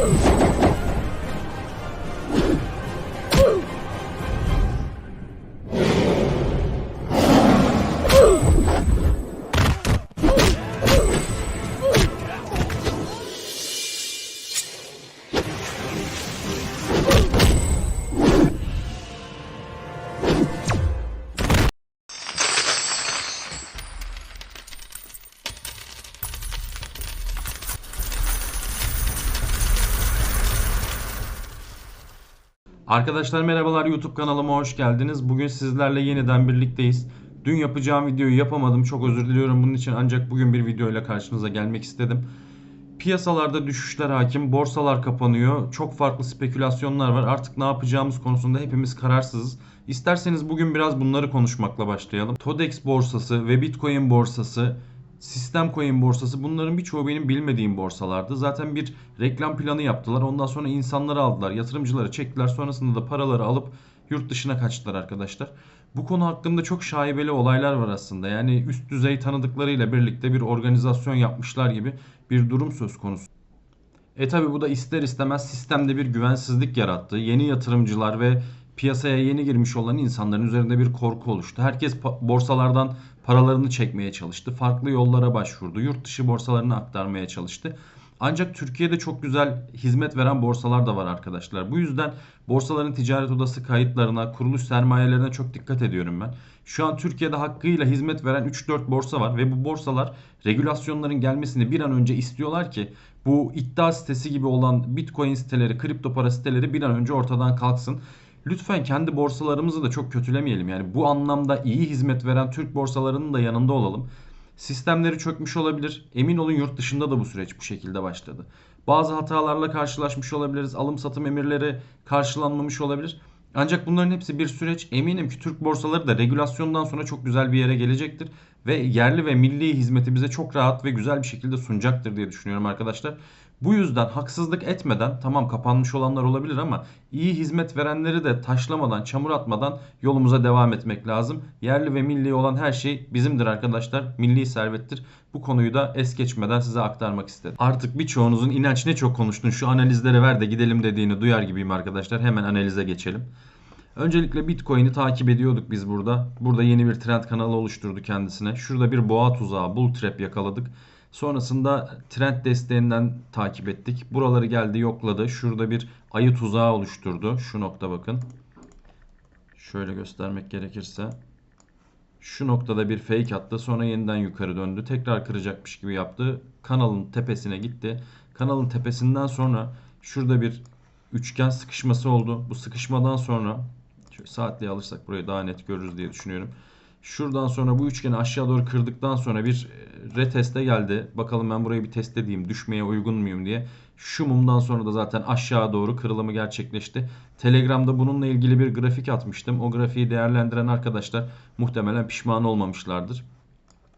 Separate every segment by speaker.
Speaker 1: Ooh. Arkadaşlar merhabalar YouTube kanalıma hoş geldiniz. Bugün sizlerle yeniden birlikteyiz. Dün yapacağım videoyu yapamadım. Çok özür diliyorum bunun için ancak bugün bir videoyla karşınıza gelmek istedim. Piyasalarda düşüşler hakim, borsalar kapanıyor. Çok farklı spekülasyonlar var. Artık ne yapacağımız konusunda hepimiz kararsızız. İsterseniz bugün biraz bunları konuşmakla başlayalım. Todex borsası ve Bitcoin borsası Sistem Coin borsası bunların birçoğu benim bilmediğim borsalardı. Zaten bir reklam planı yaptılar. Ondan sonra insanları aldılar, yatırımcıları çektiler. Sonrasında da paraları alıp yurt dışına kaçtılar arkadaşlar. Bu konu hakkında çok şaibeli olaylar var aslında. Yani üst düzey tanıdıklarıyla birlikte bir organizasyon yapmışlar gibi bir durum söz konusu. E tabi bu da ister istemez sistemde bir güvensizlik yarattı. Yeni yatırımcılar ve piyasaya yeni girmiş olan insanların üzerinde bir korku oluştu. Herkes borsalardan paralarını çekmeye çalıştı. Farklı yollara başvurdu. Yurt dışı borsalarını aktarmaya çalıştı. Ancak Türkiye'de çok güzel hizmet veren borsalar da var arkadaşlar. Bu yüzden borsaların ticaret odası kayıtlarına, kuruluş sermayelerine çok dikkat ediyorum ben. Şu an Türkiye'de hakkıyla hizmet veren 3-4 borsa var ve bu borsalar regülasyonların gelmesini bir an önce istiyorlar ki bu iddia sitesi gibi olan Bitcoin siteleri, kripto para siteleri bir an önce ortadan kalksın. Lütfen kendi borsalarımızı da çok kötülemeyelim. Yani bu anlamda iyi hizmet veren Türk borsalarının da yanında olalım. Sistemleri çökmüş olabilir. Emin olun yurt dışında da bu süreç bu şekilde başladı. Bazı hatalarla karşılaşmış olabiliriz. Alım satım emirleri karşılanmamış olabilir. Ancak bunların hepsi bir süreç. Eminim ki Türk borsaları da regülasyondan sonra çok güzel bir yere gelecektir. Ve yerli ve milli hizmeti bize çok rahat ve güzel bir şekilde sunacaktır diye düşünüyorum arkadaşlar. Bu yüzden haksızlık etmeden tamam kapanmış olanlar olabilir ama iyi hizmet verenleri de taşlamadan, çamur atmadan yolumuza devam etmek lazım. Yerli ve milli olan her şey bizimdir arkadaşlar. Milli servettir. Bu konuyu da es geçmeden size aktarmak istedim. Artık birçoğunuzun inanç ne çok konuştun şu analizleri ver de gidelim dediğini duyar gibiyim arkadaşlar. Hemen analize geçelim. Öncelikle Bitcoin'i takip ediyorduk biz burada. Burada yeni bir trend kanalı oluşturdu kendisine. Şurada bir boğa tuzağı, bull trap yakaladık. Sonrasında trend desteğinden takip ettik. Buraları geldi yokladı. Şurada bir ayı tuzağı oluşturdu. Şu nokta bakın. Şöyle göstermek gerekirse. Şu noktada bir fake attı. Sonra yeniden yukarı döndü. Tekrar kıracakmış gibi yaptı. Kanalın tepesine gitti. Kanalın tepesinden sonra şurada bir üçgen sıkışması oldu. Bu sıkışmadan sonra şöyle saatliğe alırsak burayı daha net görürüz diye düşünüyorum. Şuradan sonra bu üçgeni aşağı doğru kırdıktan sonra bir e, reteste geldi. Bakalım ben burayı bir test edeyim. Düşmeye uygun muyum diye. Şu mumdan sonra da zaten aşağı doğru kırılımı gerçekleşti. Telegram'da bununla ilgili bir grafik atmıştım. O grafiği değerlendiren arkadaşlar muhtemelen pişman olmamışlardır.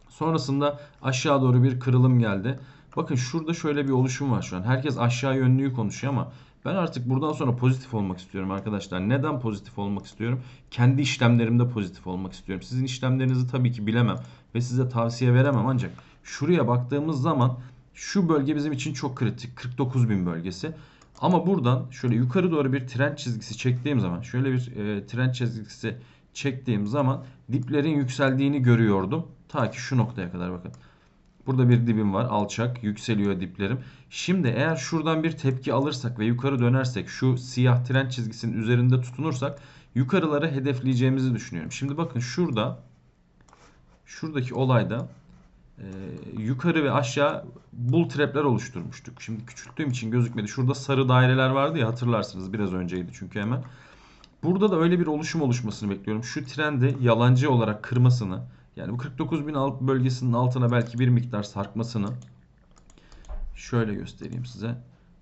Speaker 1: Sonrasında aşağı doğru bir kırılım geldi. Bakın şurada şöyle bir oluşum var şu an. Herkes aşağı yönlüyü konuşuyor ama ben artık buradan sonra pozitif olmak istiyorum arkadaşlar. Neden pozitif olmak istiyorum? Kendi işlemlerimde pozitif olmak istiyorum. Sizin işlemlerinizi tabii ki bilemem ve size tavsiye veremem ancak şuraya baktığımız zaman şu bölge bizim için çok kritik. 49.000 bölgesi. Ama buradan şöyle yukarı doğru bir trend çizgisi çektiğim zaman şöyle bir e, trend çizgisi çektiğim zaman diplerin yükseldiğini görüyordum. Ta ki şu noktaya kadar bakın. Burada bir dibim var. Alçak. Yükseliyor diplerim. Şimdi eğer şuradan bir tepki alırsak ve yukarı dönersek şu siyah trend çizgisinin üzerinde tutunursak yukarıları hedefleyeceğimizi düşünüyorum. Şimdi bakın şurada şuradaki olayda e, yukarı ve aşağı bull trap'ler oluşturmuştuk. Şimdi küçülttüğüm için gözükmedi. Şurada sarı daireler vardı ya hatırlarsınız. Biraz önceydi çünkü hemen. Burada da öyle bir oluşum oluşmasını bekliyorum. Şu trendi yalancı olarak kırmasını yani bu 49.000 alt bölgesinin altına belki bir miktar sarkmasını şöyle göstereyim size.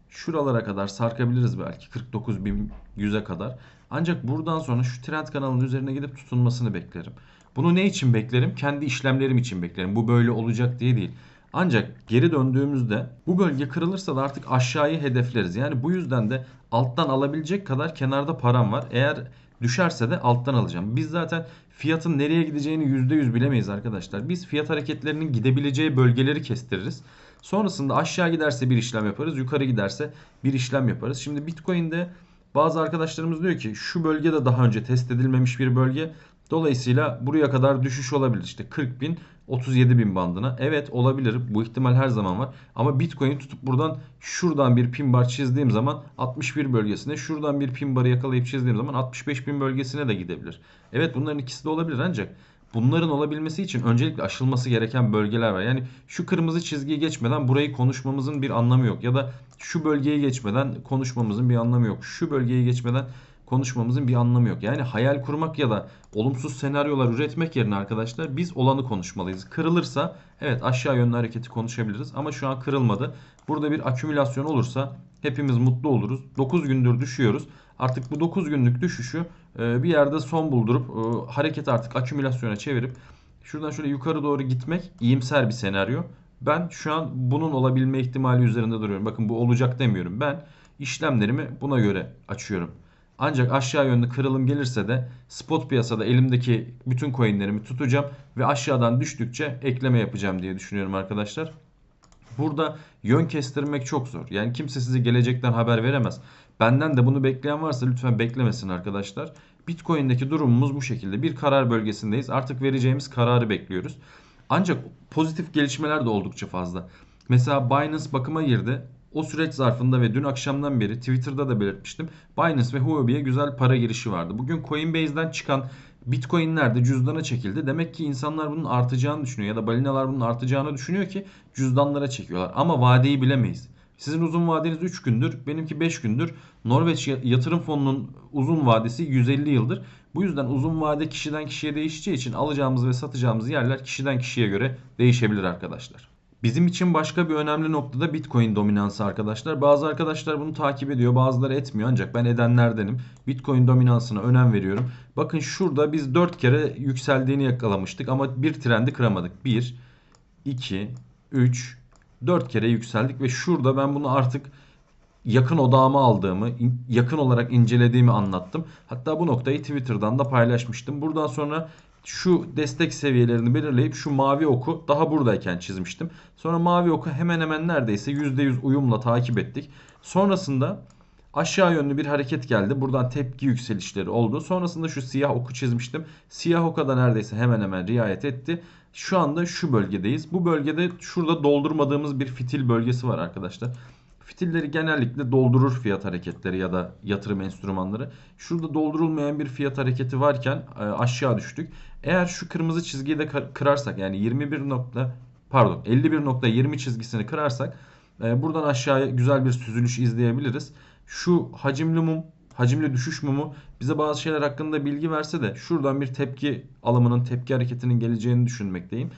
Speaker 1: Şuralara kadar sarkabiliriz belki 49.100'e kadar. Ancak buradan sonra şu trend kanalının üzerine gidip tutunmasını beklerim. Bunu ne için beklerim? Kendi işlemlerim için beklerim. Bu böyle olacak diye değil. Ancak geri döndüğümüzde bu bölge kırılırsa da artık aşağıyı hedefleriz. Yani bu yüzden de alttan alabilecek kadar kenarda param var. Eğer düşerse de alttan alacağım. Biz zaten fiyatın nereye gideceğini %100 bilemeyiz arkadaşlar. Biz fiyat hareketlerinin gidebileceği bölgeleri kestiririz. Sonrasında aşağı giderse bir işlem yaparız. Yukarı giderse bir işlem yaparız. Şimdi Bitcoin'de bazı arkadaşlarımız diyor ki şu bölge de daha önce test edilmemiş bir bölge. Dolayısıyla buraya kadar düşüş olabilir. İşte 40 bin 37 bin bandına. Evet olabilir. Bu ihtimal her zaman var. Ama Bitcoin tutup buradan şuradan bir pin bar çizdiğim zaman 61 bölgesine şuradan bir pin barı yakalayıp çizdiğim zaman 65 bin bölgesine de gidebilir. Evet bunların ikisi de olabilir ancak bunların olabilmesi için öncelikle aşılması gereken bölgeler var. Yani şu kırmızı çizgiyi geçmeden burayı konuşmamızın bir anlamı yok. Ya da şu bölgeyi geçmeden konuşmamızın bir anlamı yok. Şu bölgeyi geçmeden konuşmamızın bir anlamı yok. Yani hayal kurmak ya da olumsuz senaryolar üretmek yerine arkadaşlar biz olanı konuşmalıyız. Kırılırsa evet aşağı yönlü hareketi konuşabiliriz ama şu an kırılmadı. Burada bir akümülasyon olursa hepimiz mutlu oluruz. 9 gündür düşüyoruz. Artık bu 9 günlük düşüşü e, bir yerde son buldurup e, hareketi artık akümülasyona çevirip şuradan şöyle yukarı doğru gitmek iyimser bir senaryo. Ben şu an bunun olabilme ihtimali üzerinde duruyorum. Bakın bu olacak demiyorum. Ben işlemlerimi buna göre açıyorum. Ancak aşağı yönlü kırılım gelirse de spot piyasada elimdeki bütün coinlerimi tutacağım ve aşağıdan düştükçe ekleme yapacağım diye düşünüyorum arkadaşlar. Burada yön kestirmek çok zor. Yani kimse size gelecekten haber veremez. Benden de bunu bekleyen varsa lütfen beklemesin arkadaşlar. Bitcoin'deki durumumuz bu şekilde. Bir karar bölgesindeyiz. Artık vereceğimiz kararı bekliyoruz. Ancak pozitif gelişmeler de oldukça fazla. Mesela Binance bakıma girdi. O süreç zarfında ve dün akşamdan beri Twitter'da da belirtmiştim. Binance ve Huobi'ye güzel para girişi vardı. Bugün Coinbase'den çıkan Bitcoin'ler de cüzdana çekildi. Demek ki insanlar bunun artacağını düşünüyor ya da balinalar bunun artacağını düşünüyor ki cüzdanlara çekiyorlar. Ama vadeyi bilemeyiz. Sizin uzun vadeniz 3 gündür, benimki 5 gündür. Norveç yatırım fonunun uzun vadesi 150 yıldır. Bu yüzden uzun vade kişiden kişiye değişeceği için alacağımız ve satacağımız yerler kişiden kişiye göre değişebilir arkadaşlar. Bizim için başka bir önemli noktada Bitcoin dominansı arkadaşlar. Bazı arkadaşlar bunu takip ediyor, bazıları etmiyor ancak ben edenlerdenim. Bitcoin dominansına önem veriyorum. Bakın şurada biz 4 kere yükseldiğini yakalamıştık ama bir trendi kıramadık. 1 2 3 4 kere yükseldik ve şurada ben bunu artık yakın odağıma aldığımı, yakın olarak incelediğimi anlattım. Hatta bu noktayı Twitter'dan da paylaşmıştım. Buradan sonra şu destek seviyelerini belirleyip şu mavi oku daha buradayken çizmiştim. Sonra mavi oku hemen hemen neredeyse %100 uyumla takip ettik. Sonrasında aşağı yönlü bir hareket geldi. Buradan tepki yükselişleri oldu. Sonrasında şu siyah oku çizmiştim. Siyah oka da neredeyse hemen hemen riayet etti. Şu anda şu bölgedeyiz. Bu bölgede şurada doldurmadığımız bir fitil bölgesi var arkadaşlar. Fitilleri genellikle doldurur fiyat hareketleri ya da yatırım enstrümanları. Şurada doldurulmayan bir fiyat hareketi varken e, aşağı düştük. Eğer şu kırmızı çizgiyi de kırarsak yani 21 nokta pardon 51.20 çizgisini kırarsak e, buradan aşağıya güzel bir süzülüş izleyebiliriz. Şu hacimli mum hacimli düşüş mumu bize bazı şeyler hakkında bilgi verse de şuradan bir tepki alımının tepki hareketinin geleceğini düşünmekteyim.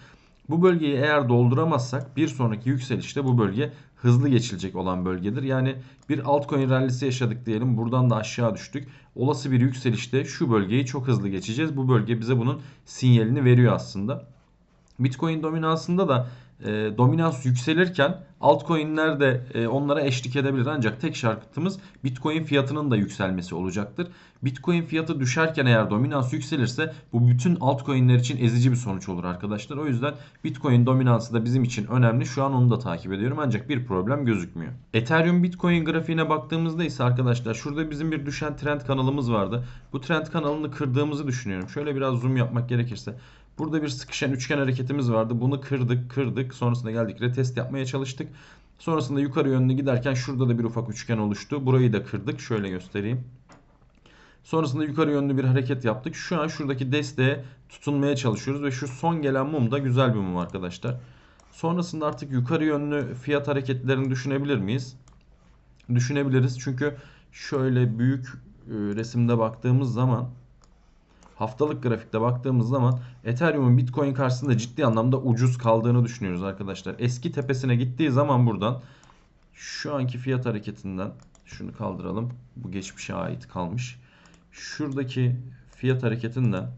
Speaker 1: Bu bölgeyi eğer dolduramazsak bir sonraki yükselişte bu bölge hızlı geçilecek olan bölgedir. Yani bir altcoin rallisi yaşadık diyelim. Buradan da aşağı düştük. Olası bir yükselişte şu bölgeyi çok hızlı geçeceğiz. Bu bölge bize bunun sinyalini veriyor aslında. Bitcoin dominansında da e, dominans yükselirken altcoin'ler de e, onlara eşlik edebilir. Ancak tek şartımız Bitcoin fiyatının da yükselmesi olacaktır. Bitcoin fiyatı düşerken eğer dominans yükselirse bu bütün altcoin'ler için ezici bir sonuç olur arkadaşlar. O yüzden Bitcoin dominansı da bizim için önemli. Şu an onu da takip ediyorum ancak bir problem gözükmüyor. Ethereum Bitcoin grafiğine baktığımızda ise arkadaşlar şurada bizim bir düşen trend kanalımız vardı. Bu trend kanalını kırdığımızı düşünüyorum. Şöyle biraz zoom yapmak gerekirse Burada bir sıkışan üçgen hareketimiz vardı. Bunu kırdık kırdık. Sonrasında geldik retest yapmaya çalıştık. Sonrasında yukarı yönlü giderken şurada da bir ufak üçgen oluştu. Burayı da kırdık. Şöyle göstereyim. Sonrasında yukarı yönlü bir hareket yaptık. Şu an şuradaki desteğe tutunmaya çalışıyoruz. Ve şu son gelen mum da güzel bir mum arkadaşlar. Sonrasında artık yukarı yönlü fiyat hareketlerini düşünebilir miyiz? Düşünebiliriz. Çünkü şöyle büyük e, resimde baktığımız zaman haftalık grafikte baktığımız zaman Ethereum'un Bitcoin karşısında ciddi anlamda ucuz kaldığını düşünüyoruz arkadaşlar. Eski tepesine gittiği zaman buradan şu anki fiyat hareketinden şunu kaldıralım. Bu geçmişe ait kalmış. Şuradaki fiyat hareketinden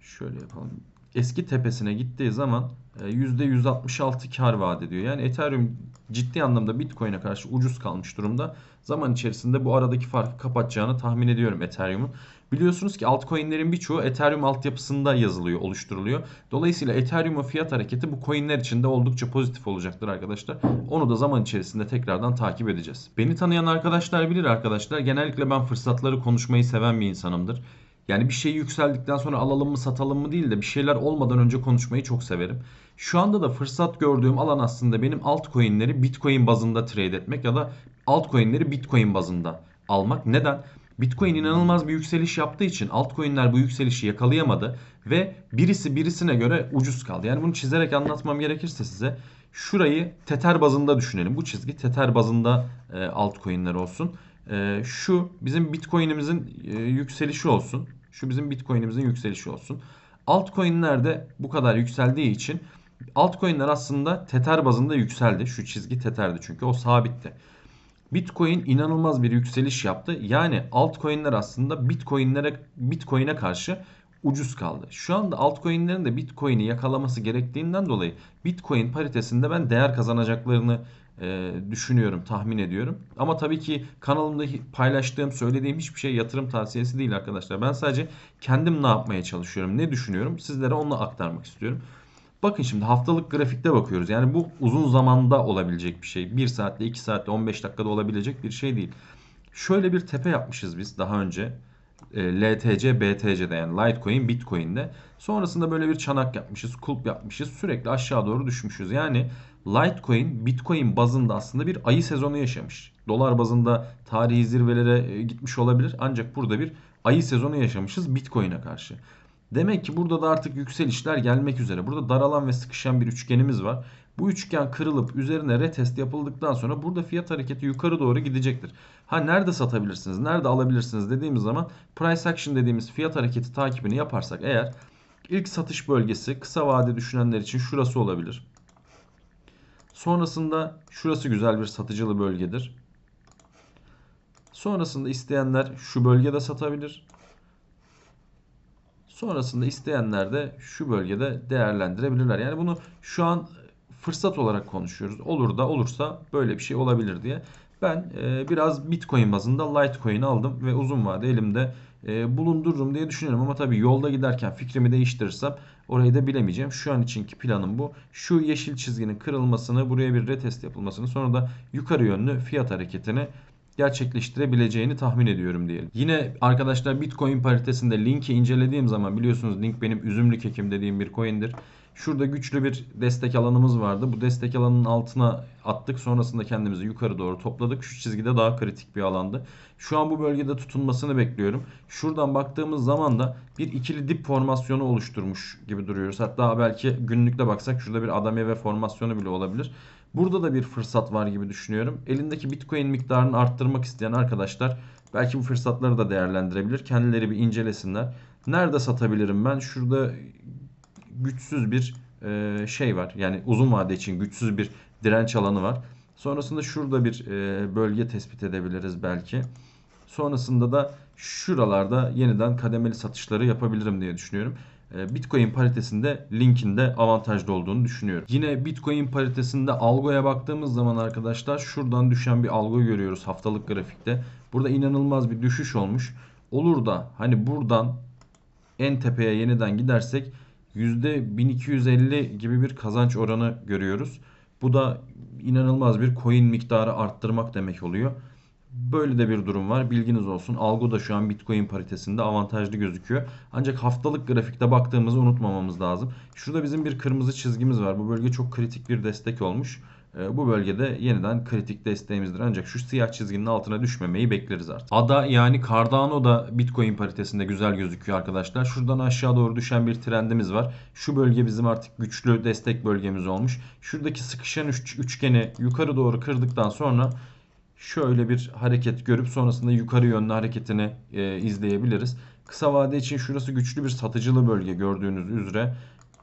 Speaker 1: şöyle yapalım. Eski tepesine gittiği zaman %166 e, kar vaat ediyor. Yani Ethereum ciddi anlamda Bitcoin'e karşı ucuz kalmış durumda. Zaman içerisinde bu aradaki farkı kapatacağını tahmin ediyorum Ethereum'un. Biliyorsunuz ki altcoin'lerin birçoğu Ethereum altyapısında yazılıyor, oluşturuluyor. Dolayısıyla Ethereum'un fiyat hareketi bu coin'ler için de oldukça pozitif olacaktır arkadaşlar. Onu da zaman içerisinde tekrardan takip edeceğiz. Beni tanıyan arkadaşlar bilir arkadaşlar. Genellikle ben fırsatları konuşmayı seven bir insanımdır. Yani bir şey yükseldikten sonra alalım mı satalım mı değil de bir şeyler olmadan önce konuşmayı çok severim. Şu anda da fırsat gördüğüm alan aslında benim altcoin'leri Bitcoin bazında trade etmek ya da altcoin'leri Bitcoin bazında almak. Neden? Bitcoin inanılmaz bir yükseliş yaptığı için altcoin'ler bu yükselişi yakalayamadı ve birisi birisine göre ucuz kaldı. Yani bunu çizerek anlatmam gerekirse size şurayı Tether bazında düşünelim. Bu çizgi Tether bazında e, altcoin'ler olsun. E, şu bizim Bitcoin'imizin e, yükselişi olsun. Şu bizim Bitcoin'imizin yükselişi olsun. Altcoin'ler de bu kadar yükseldiği için altcoin'ler aslında Tether bazında yükseldi. Şu çizgi Tether'di çünkü o sabitti. Bitcoin inanılmaz bir yükseliş yaptı. Yani altcoin'ler aslında Bitcoin'lere Bitcoin'e karşı ucuz kaldı. Şu anda altcoin'lerin de Bitcoin'i yakalaması gerektiğinden dolayı Bitcoin paritesinde ben değer kazanacaklarını e, düşünüyorum, tahmin ediyorum. Ama tabii ki kanalımda paylaştığım, söylediğim hiçbir şey yatırım tavsiyesi değil arkadaşlar. Ben sadece kendim ne yapmaya çalışıyorum, ne düşünüyorum sizlere onu aktarmak istiyorum. Bakın şimdi haftalık grafikte bakıyoruz. Yani bu uzun zamanda olabilecek bir şey. 1 saatte, 2 saatte, 15 dakikada olabilecek bir şey değil. Şöyle bir tepe yapmışız biz daha önce. E, LTC, BTC'de yani Litecoin, Bitcoin'de. Sonrasında böyle bir çanak yapmışız, kulp yapmışız. Sürekli aşağı doğru düşmüşüz. Yani Litecoin, Bitcoin bazında aslında bir ayı sezonu yaşamış. Dolar bazında tarihi zirvelere e, gitmiş olabilir. Ancak burada bir ayı sezonu yaşamışız Bitcoin'e karşı. Demek ki burada da artık yükselişler gelmek üzere. Burada daralan ve sıkışan bir üçgenimiz var. Bu üçgen kırılıp üzerine retest yapıldıktan sonra burada fiyat hareketi yukarı doğru gidecektir. Ha nerede satabilirsiniz, nerede alabilirsiniz dediğimiz zaman price action dediğimiz fiyat hareketi takibini yaparsak eğer ilk satış bölgesi kısa vade düşünenler için şurası olabilir. Sonrasında şurası güzel bir satıcılı bölgedir. Sonrasında isteyenler şu bölgede satabilir. Sonrasında isteyenler de şu bölgede değerlendirebilirler. Yani bunu şu an fırsat olarak konuşuyoruz. Olur da olursa böyle bir şey olabilir diye. Ben e, biraz Bitcoin bazında Litecoin aldım ve uzun vade elimde e, bulundururum diye düşünüyorum. Ama tabii yolda giderken fikrimi değiştirirsem orayı da bilemeyeceğim. Şu an içinki planım bu. Şu yeşil çizginin kırılmasını, buraya bir retest yapılmasını, sonra da yukarı yönlü fiyat hareketini gerçekleştirebileceğini tahmin ediyorum diyelim. Yine arkadaşlar Bitcoin paritesinde linki incelediğim zaman biliyorsunuz link benim üzümlük ekim dediğim bir coin'dir. Şurada güçlü bir destek alanımız vardı. Bu destek alanının altına attık. Sonrasında kendimizi yukarı doğru topladık. Şu çizgide daha kritik bir alandı. Şu an bu bölgede tutunmasını bekliyorum. Şuradan baktığımız zaman da bir ikili dip formasyonu oluşturmuş gibi duruyoruz. Hatta belki günlükte baksak şurada bir adam eve formasyonu bile olabilir. Burada da bir fırsat var gibi düşünüyorum. Elindeki Bitcoin miktarını arttırmak isteyen arkadaşlar belki bu fırsatları da değerlendirebilir. Kendileri bir incelesinler. Nerede satabilirim ben? Şurada güçsüz bir e, şey var. Yani uzun vade için güçsüz bir direnç alanı var. Sonrasında şurada bir e, bölge tespit edebiliriz belki. Sonrasında da şuralarda yeniden kademeli satışları yapabilirim diye düşünüyorum. E, Bitcoin paritesinde linkinde avantajlı olduğunu düşünüyorum. Yine Bitcoin paritesinde algoya baktığımız zaman arkadaşlar şuradan düşen bir algo görüyoruz haftalık grafikte. Burada inanılmaz bir düşüş olmuş. Olur da hani buradan en tepeye yeniden gidersek %1250 gibi bir kazanç oranı görüyoruz. Bu da inanılmaz bir coin miktarı arttırmak demek oluyor. Böyle de bir durum var. Bilginiz olsun. Algo da şu an Bitcoin paritesinde avantajlı gözüküyor. Ancak haftalık grafikte baktığımızı unutmamamız lazım. Şurada bizim bir kırmızı çizgimiz var. Bu bölge çok kritik bir destek olmuş. Ee, bu bölgede yeniden kritik desteğimizdir. Ancak şu siyah çizginin altına düşmemeyi bekleriz artık. ADA yani Cardano da Bitcoin paritesinde güzel gözüküyor arkadaşlar. Şuradan aşağı doğru düşen bir trendimiz var. Şu bölge bizim artık güçlü destek bölgemiz olmuş. Şuradaki sıkışan üç, üçgeni yukarı doğru kırdıktan sonra şöyle bir hareket görüp sonrasında yukarı yönlü hareketini e, izleyebiliriz. Kısa vade için şurası güçlü bir satıcılı bölge gördüğünüz üzere.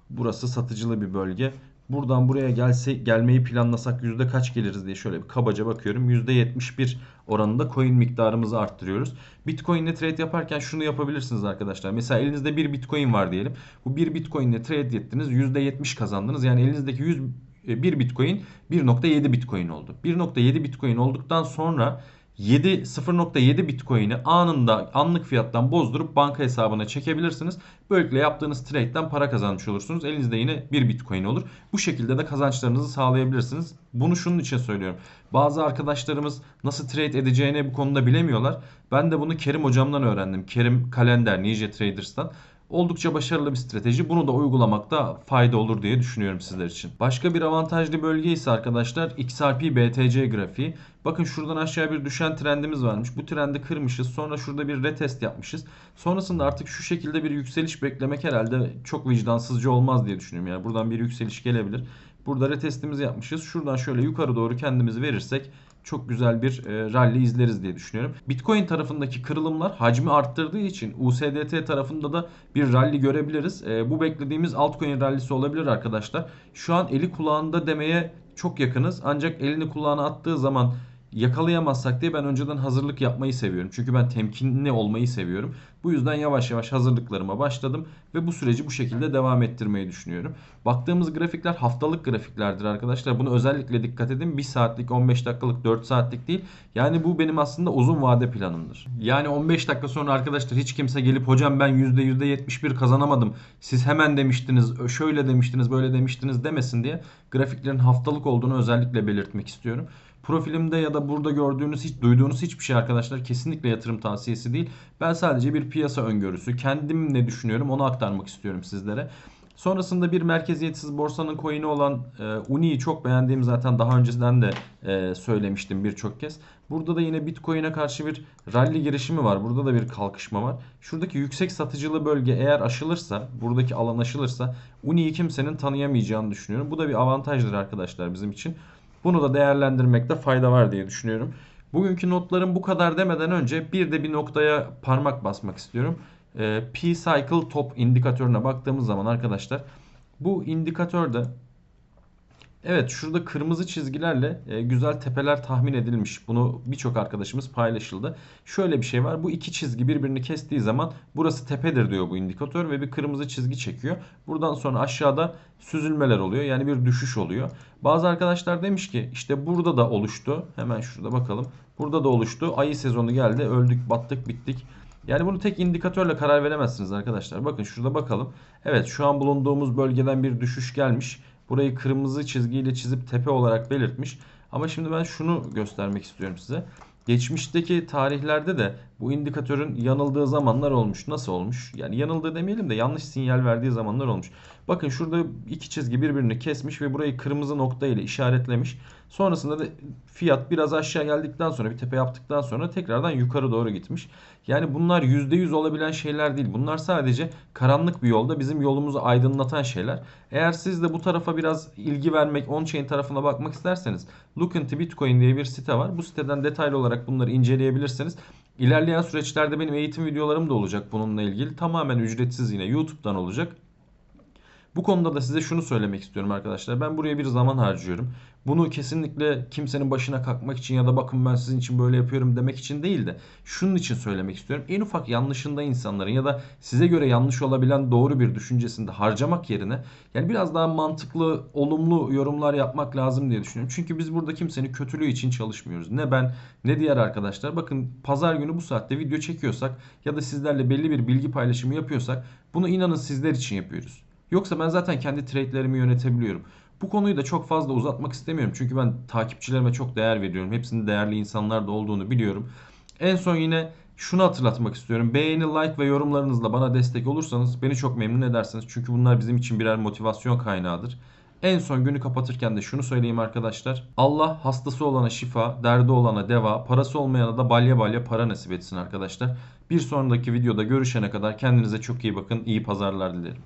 Speaker 1: Burası satıcılı bir bölge. Buradan buraya gelse gelmeyi planlasak yüzde kaç geliriz diye şöyle bir kabaca bakıyorum. Yüzde 71 oranında coin miktarımızı arttırıyoruz. Bitcoin ile trade yaparken şunu yapabilirsiniz arkadaşlar. Mesela elinizde bir bitcoin var diyelim. Bu bir bitcoin ile trade ettiniz. %70 kazandınız. Yani elinizdeki 100 1 e, bitcoin 1.7 bitcoin oldu. 1.7 bitcoin olduktan sonra 7 0.7 Bitcoin'i anında anlık fiyattan bozdurup banka hesabına çekebilirsiniz. Böylelikle yaptığınız trade'den para kazanmış olursunuz. Elinizde yine 1 Bitcoin olur. Bu şekilde de kazançlarınızı sağlayabilirsiniz. Bunu şunun için söylüyorum. Bazı arkadaşlarımız nasıl trade edeceğini bu konuda bilemiyorlar. Ben de bunu Kerim hocamdan öğrendim. Kerim Kalender Ninja Traders'tan. Oldukça başarılı bir strateji. Bunu da uygulamakta fayda olur diye düşünüyorum sizler için. Başka bir avantajlı bölge ise arkadaşlar XRP BTC grafiği. Bakın şuradan aşağı bir düşen trendimiz varmış. Bu trendi kırmışız. Sonra şurada bir retest yapmışız. Sonrasında artık şu şekilde bir yükseliş beklemek herhalde çok vicdansızca olmaz diye düşünüyorum. Yani buradan bir yükseliş gelebilir. Burada retestimizi yapmışız. Şuradan şöyle yukarı doğru kendimizi verirsek çok güzel bir e, rally izleriz diye düşünüyorum. Bitcoin tarafındaki kırılımlar hacmi arttırdığı için USDT tarafında da bir rally görebiliriz. E, bu beklediğimiz altcoin rallisi olabilir arkadaşlar. Şu an eli kulağında demeye çok yakınız. Ancak elini kulağına attığı zaman yakalayamazsak diye ben önceden hazırlık yapmayı seviyorum. Çünkü ben temkinli olmayı seviyorum. Bu yüzden yavaş yavaş hazırlıklarıma başladım ve bu süreci bu şekilde devam ettirmeyi düşünüyorum. Baktığımız grafikler haftalık grafiklerdir arkadaşlar. Bunu özellikle dikkat edin. 1 saatlik, 15 dakikalık, 4 saatlik değil. Yani bu benim aslında uzun vade planımdır. Yani 15 dakika sonra arkadaşlar hiç kimse gelip hocam ben %71 kazanamadım. Siz hemen demiştiniz, şöyle demiştiniz, böyle demiştiniz demesin diye grafiklerin haftalık olduğunu özellikle belirtmek istiyorum. Profilimde ya da burada gördüğünüz, hiç duyduğunuz hiçbir şey arkadaşlar kesinlikle yatırım tavsiyesi değil. Ben sadece bir piyasa öngörüsü, kendim ne düşünüyorum onu aktarmak istiyorum sizlere. Sonrasında bir merkeziyetsiz borsanın coin'i olan e, Uni'yi çok beğendiğim zaten daha önceden de e, söylemiştim birçok kez. Burada da yine Bitcoin'e karşı bir rally girişimi var. Burada da bir kalkışma var. Şuradaki yüksek satıcılı bölge eğer aşılırsa, buradaki alan aşılırsa Uni'yi kimsenin tanıyamayacağını düşünüyorum. Bu da bir avantajdır arkadaşlar bizim için. Bunu da değerlendirmekte fayda var diye düşünüyorum. Bugünkü notlarım bu kadar demeden önce bir de bir noktaya parmak basmak istiyorum. Ee, P-Cycle Top indikatörüne baktığımız zaman arkadaşlar bu indikatörde Evet şurada kırmızı çizgilerle e, güzel tepeler tahmin edilmiş. Bunu birçok arkadaşımız paylaşıldı. Şöyle bir şey var. Bu iki çizgi birbirini kestiği zaman burası tepedir diyor bu indikatör ve bir kırmızı çizgi çekiyor. Buradan sonra aşağıda süzülmeler oluyor. Yani bir düşüş oluyor. Bazı arkadaşlar demiş ki işte burada da oluştu. Hemen şurada bakalım. Burada da oluştu. Ayı sezonu geldi. Öldük, battık, bittik. Yani bunu tek indikatörle karar veremezsiniz arkadaşlar. Bakın şurada bakalım. Evet şu an bulunduğumuz bölgeden bir düşüş gelmiş. Burayı kırmızı çizgiyle çizip tepe olarak belirtmiş. Ama şimdi ben şunu göstermek istiyorum size. Geçmişteki tarihlerde de bu indikatörün yanıldığı zamanlar olmuş. Nasıl olmuş? Yani yanıldığı demeyelim de yanlış sinyal verdiği zamanlar olmuş. Bakın şurada iki çizgi birbirini kesmiş ve burayı kırmızı nokta ile işaretlemiş. Sonrasında da fiyat biraz aşağı geldikten sonra bir tepe yaptıktan sonra tekrardan yukarı doğru gitmiş. Yani bunlar %100 olabilen şeyler değil. Bunlar sadece karanlık bir yolda bizim yolumuzu aydınlatan şeyler. Eğer siz de bu tarafa biraz ilgi vermek, on-chain tarafına bakmak isterseniz Look into Bitcoin diye bir site var. Bu siteden detaylı olarak bunları inceleyebilirsiniz. İlerleyen süreçlerde benim eğitim videolarım da olacak bununla ilgili. Tamamen ücretsiz yine YouTube'dan olacak. Bu konuda da size şunu söylemek istiyorum arkadaşlar. Ben buraya bir zaman harcıyorum. Bunu kesinlikle kimsenin başına kalkmak için ya da bakın ben sizin için böyle yapıyorum demek için değil de şunun için söylemek istiyorum. En ufak yanlışında insanların ya da size göre yanlış olabilen doğru bir düşüncesinde harcamak yerine yani biraz daha mantıklı, olumlu yorumlar yapmak lazım diye düşünüyorum. Çünkü biz burada kimsenin kötülüğü için çalışmıyoruz. Ne ben ne diğer arkadaşlar. Bakın pazar günü bu saatte video çekiyorsak ya da sizlerle belli bir bilgi paylaşımı yapıyorsak bunu inanın sizler için yapıyoruz. Yoksa ben zaten kendi trade'lerimi yönetebiliyorum. Bu konuyu da çok fazla uzatmak istemiyorum. Çünkü ben takipçilerime çok değer veriyorum. Hepsinin değerli insanlar da olduğunu biliyorum. En son yine şunu hatırlatmak istiyorum. Beğeni, like ve yorumlarınızla bana destek olursanız beni çok memnun edersiniz. Çünkü bunlar bizim için birer motivasyon kaynağıdır. En son günü kapatırken de şunu söyleyeyim arkadaşlar. Allah hastası olana şifa, derdi olana deva, parası olmayana da balya balya para nasip etsin arkadaşlar. Bir sonraki videoda görüşene kadar kendinize çok iyi bakın. İyi pazarlar dilerim.